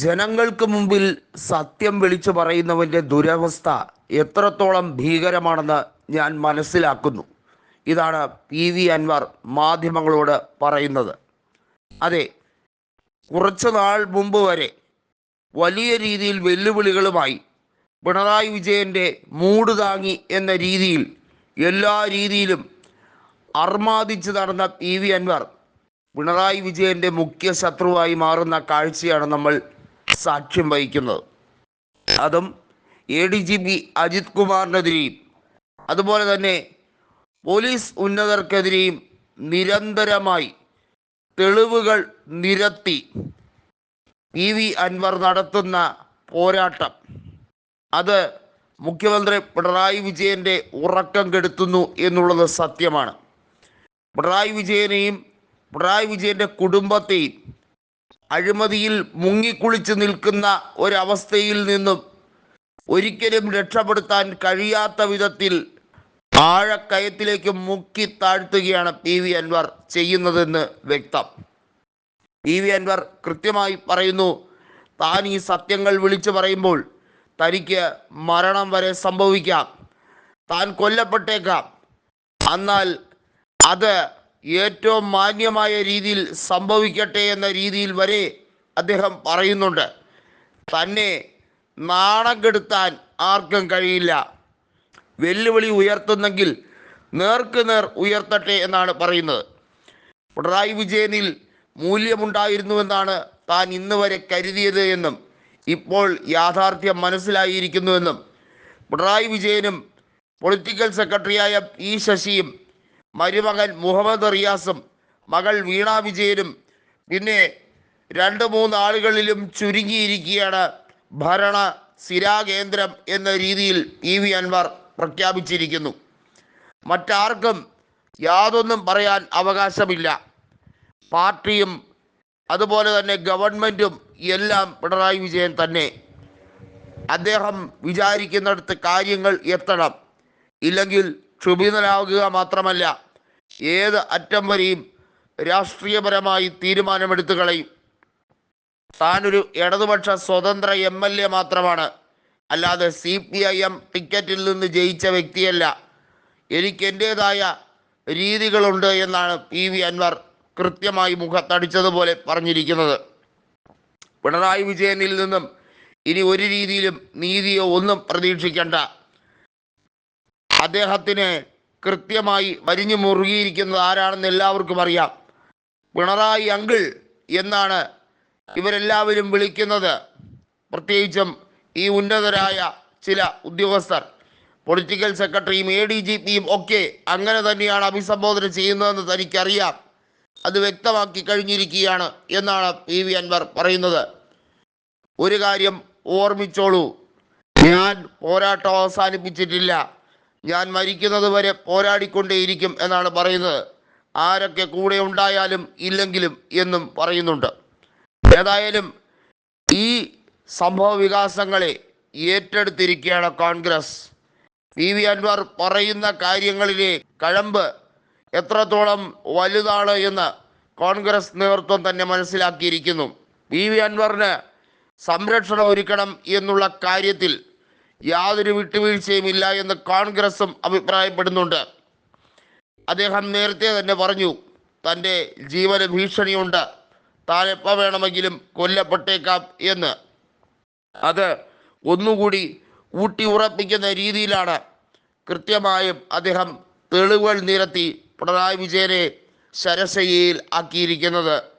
ജനങ്ങൾക്ക് മുമ്പിൽ സത്യം വിളിച്ചു പറയുന്നവന്റെ ദുരവസ്ഥ എത്രത്തോളം ഭീകരമാണെന്ന് ഞാൻ മനസ്സിലാക്കുന്നു. ഇതാണ് പി വി അൻവർ മാധ്യമങ്ങളോട് പറയുന്നത്. അതെ കുറച്ചു നാൾ മുമ്പ് വരെ വലിയ രീതിയിൽ വെല്ലുവിളികളുമായി പിണറായി വിജയന്റെ മൂട് താങ്ങി എന്ന രീതിയിൽ എല്ലാ രീതിയിലും അർമാദിച്ച് നടന്ന പി വി അൻവർ പിണറായി വിജയന്റെ മുഖ്യ ശത്രുവായി മാറുന്ന കാഴ്ചയാണ് നമ്മൾ സാക്ഷ്യം വഹിക്കുന്നത്. അതും A D G P Ajith കുമാറിനെതിരെയും അതുപോലെ തന്നെ പോലീസ് ഉന്നതർക്കെതിരെയും നിരന്തരമായി തെളിവുകൾ നിരത്തി പി വി അൻവർ നടത്തുന്ന പോരാട്ടം. അത് മുഖ്യമന്ത്രി പിണറായി വിജയന്റെ ഉറക്കം കെടുത്തുന്നു എന്നുള്ളത് സത്യമാണ്. പിണറായി വിജയനെയും പിണറായി വിജയന്റെ കുടുംബത്തെയും അഴിമതിയിൽ മുങ്ങിക്കുളിച്ച് നിൽക്കുന്ന ഒരവസ്ഥയിൽ നിന്നും ഒരിക്കലും രക്ഷപ്പെടുത്താൻ കഴിയാത്ത വിധത്തിൽ ആഴക്കയത്തിലേക്ക് മുക്കി താഴ്ത്തുകയാണ് പി വി അൻവർ ചെയ്യുന്നതെന്ന് വ്യക്തം. പി വി അൻവർ കൃത്യമായി പറയുന്നു താൻ ഈ സത്യങ്ങൾ വിളിച്ചു പറയുമ്പോൾ തനിക്ക് മരണം വരെ സംഭവിക്കാം. താൻ കൊല്ലപ്പെട്ടേക്കാം. എന്നാൽ അത് ഏറ്റവും മാന്യമായ രീതിയിൽ സംഭവിക്കട്ടെ എന്ന രീതിയിൽ വരെ അദ്ദേഹം പറയുന്നുണ്ട്. തന്നെ നാണം കെടുത്താൻ ആർക്കും കഴിയില്ല. വെല്ലുവിളി ഉയർത്തുന്നെങ്കിൽ നേർക്ക് നേർ ഉയർത്തട്ടെ എന്നാണ് പറയുന്നത്. പിണറായി വിജയനിൽ മൂല്യമുണ്ടായിരുന്നുവെന്നാണ് താൻ ഇന്ന് വരെ കരുതിയത് എന്നും ഇപ്പോൾ യാഥാർത്ഥ്യം മനസ്സിലായിരിക്കുന്നുവെന്നും പിണറായി വിജയനും പൊളിറ്റിക്കൽ സെക്രട്ടറിയായ പി ശശിയും മരുമകൻ മുഹമ്മദ് റിയാസും മകൾ വീണ വിജയനും പിന്നെ രണ്ട് മൂന്ന് ആളുകളിലും ചുരുങ്ങിയിരിക്കുകയാണ് ഭരണ സ്ഥിരാകേന്ദ്രം എന്ന രീതിയിൽ ഇ വി അൻവർ പ്രഖ്യാപിച്ചിരിക്കുന്നു. മറ്റാർക്കും യാതൊന്നും പറയാൻ അവകാശമില്ല. പാർട്ടിയും അതുപോലെ തന്നെ ഗവൺമെന്റും എല്ലാം പിണറായി വിജയൻ തന്നെ. അദ്ദേഹം വിചാരിക്കുന്നിടത്ത് കാര്യങ്ങൾ എത്തണം. ഇല്ലെങ്കിൽ ക്ഷുഭിതനാവുക മാത്രമല്ല. ഏത് അറ്റം വരെയും രാഷ്ട്രീയപരമായി തീരുമാനമെടുത്തു കളയും. താനൊരു ഇടതുപക്ഷ സ്വതന്ത്ര എം എൽ എ മാത്രമാണ്. അല്ലാതെ സി പി ഐ എം ടിക്കറ്റിൽ നിന്ന് ജയിച്ച വ്യക്തിയല്ല. എനിക്ക് എന്റേതായ രീതികളുണ്ട് എന്നാണ് പി വി അൻവർ കൃത്യമായി മുഖത്തടിച്ചതുപോലെ പറഞ്ഞിരിക്കുന്നത്. പിണറായി വിജയനിൽ നിന്നും ഇനി ഒരു രീതിയിലും നീതിയോ ഒന്നും പ്രതീക്ഷിക്കേണ്ട. അദ്ദേഹത്തിന് കൃത്യമായി വരിഞ്ഞു മുറുകിയിരിക്കുന്നത് ആരാണെന്ന് എല്ലാവർക്കും അറിയാം. പിണറായി അങ്കിൾ എന്നാണ് ഇവരെല്ലാവരും വിളിക്കുന്നത്. പ്രത്യേകിച്ചും ഈ ഉന്നതരായ ചില ഉദ്യോഗസ്ഥർ. പൊളിറ്റിക്കൽ സെക്രട്ടറിയും എ ഡി ജി പിയും ഒക്കെ അങ്ങനെ തന്നെയാണ് അഭിസംബോധന ചെയ്യുന്നതെന്ന് തനിക്കറിയാം. അത് വ്യക്തമാക്കി കഴിഞ്ഞിരിക്കുകയാണ് എന്നാണ് പി. വി. അൻവർ പറയുന്നത്. ഒരു കാര്യം ഓർമ്മിച്ചോളൂ. ഞാൻ പോരാട്ടം അവസാനിപ്പിച്ചിട്ടില്ല. ഞാൻ മരിക്കുന്നത് വരെ പോരാടിക്കൊണ്ടേയിരിക്കും എന്നാണ് പറയുന്നത്. ആരൊക്കെ കൂടെ ഉണ്ടായാലും ഇല്ലെങ്കിലും എന്നും പറയുന്നുണ്ട്. ഏതായാലും ഈ സംഭവ വികാസങ്ങളെ ഏറ്റെടുത്തിരിക്കുകയാണ് കോൺഗ്രസ്. പി വി അൻവർ പറയുന്ന കാര്യങ്ങളിലെ കഴമ്പ് എത്രത്തോളം വലുതാണ് എന്ന് കോൺഗ്രസ് നേതൃത്വം തന്നെ മനസ്സിലാക്കിയിരിക്കുന്നു. പി വി അൻവറിന് സംരക്ഷണം ഒരുക്കണം എന്നുള്ള കാര്യത്തിൽ യാതൊരു വിട്ടുവീഴ്ചയും ഇല്ല എന്ന് കോൺഗ്രസും അഭിപ്രായപ്പെടുന്നുണ്ട്. അദ്ദേഹം നേരത്തെ തന്നെ പറഞ്ഞു തന്റെ ജീവന ഭീഷണിയുണ്ട്. താൻ എപ്പോൾ വേണമെങ്കിലും കൊല്ലപ്പെട്ടേക്കാം എന്ന്. അത് ഒന്നുകൂടി ഊട്ടി ഉറപ്പിക്കുന്ന രീതിയിലാണ്. കൃത്യമായും അദ്ദേഹം തെളിവുകൾ നിരത്തി പിണറായി വിജയനെ ശരശയ്യയിൽ ആക്കിയിരിക്കുന്നത്.